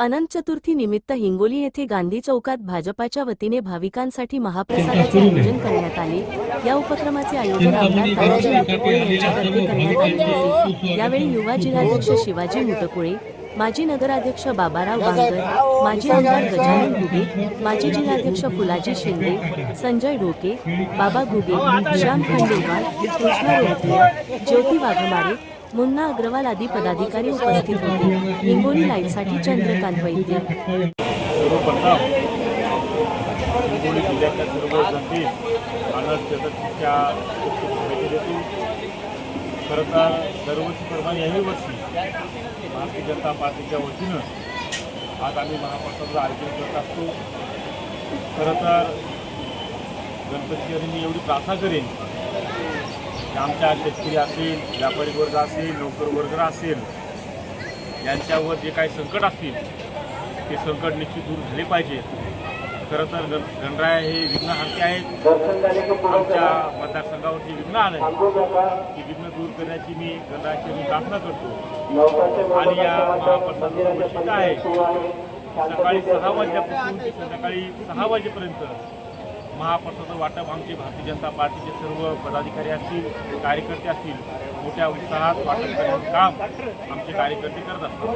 अनंत चतुर्थी निमित्त हिंगोली येथे गांधी चौकात भाजपाच्या वतीने भाविकांसाठी महाप्रसादाचे आयोजन करण्यात आले. या उपक्रमाचे आयोजन आमदार तानाजी मुटकुळे यांच्यातर्फे करण्यात आले होते यावेळी युवा जिल्हाध्यक्ष शिवाजी मुटकुळे माजी नगराध्यक्ष बाबाराव बांगर माजी आमदार गजानन घुगे माजी जिल्हाध्यक्ष फुलाजी शिंदे संजय ढोके बाबा घुगे श्याम खंडेलवाल कृष्णा रोहतिया ज्योती वाघमारे मुन्ना अग्रवाल आदी पदाधिकारी उपस्थित होते. हिंगोली लाईव्हसाठी चंद्रकांत वैद्य. हिंगोली जिल्ह्यातल्या सर्व जनतेस अनंत चतुर्थीच्या शुभेच्छा देतो खरं तर दरवर्षीप्रमाणे याही वर्षी भारतीय जनता पार्टीच्या वतीनं आज आम्ही महाप्रसादाचं आयोजन करत असतो. खरं तर गणपती मी एवढी प्रार्थना करेन की आमच्या शेतकरी असेल व्यापारी वर्ग असेल नोकर वर्ग असेल यांच्यावर जे काही संकट असतील ते संकट निश्चित दूर झाले पाहिजे. खरं तर गण गणराय हे विघ्नहर्ते आहेत. आमच्या मतदारसंघावरची विघ्न आलं आहे ती विघ्न दूर करण्याची मी गणरायाची मी प्रार्थना करतो. आणि या महाप्रसाद आहे. सकाळी सहा वाजल्यापासून ते संध्याकाळी सहा वाजेपर्यंत महाप्रसाद वाटप आमचे भारतीय जनता पार्टीचे सर्व पदाधिकारी असतील कार्यकर्ते असतील मोठ्या उत्साहात वाटप करण्याचं काम आमचे कार्यकर्ते करत असतात.